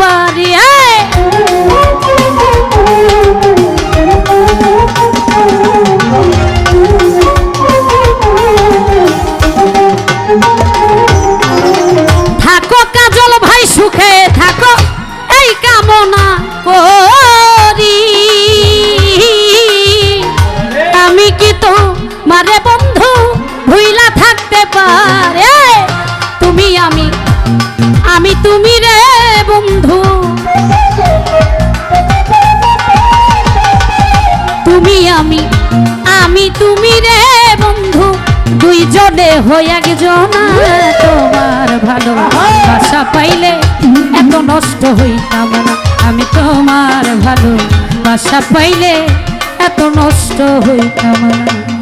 পারি থাকো কাজল ভাই সুখে থাকো এই কামনা করি। হয়ে একজনা তোমার ভালো বাসা পাইলে এত নষ্ট হইতাম না। আমি তোমার ভালো বাসা পাইলে এত নষ্ট হইতাম না।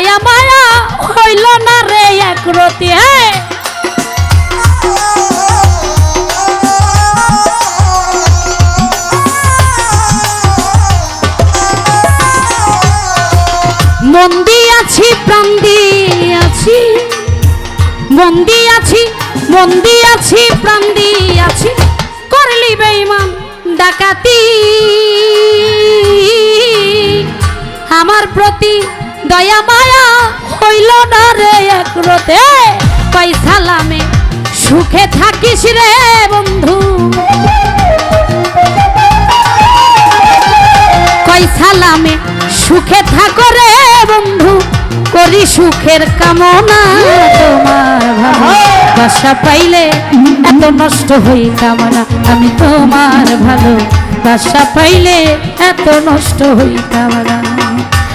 দয়া মায়া হইল না রে এক রতি হে মন দিয়াছি, প্রাণ দিয়াছি। মন দিয়াছি মন দিয়াছি, প্রাণ দিয়াছি। করলি বেইমান ডাকাতি। আমার প্রতি দয়া মায়া হইল না রে এক রতে পয়সালামে সুখে থাকিস রে বন্ধু। সালামে সুখে থাকো রে বন্ধু। করি সুখের কামনা তোমার ভালো বাসা পাইলে এত নষ্ট হইতাম না, আমি তোমার ভালো। বাসা পাইলে এত নষ্ট হইতাম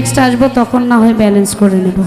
নেক্সট আসব তখন না হয় ব্যালেন্স করে নেব।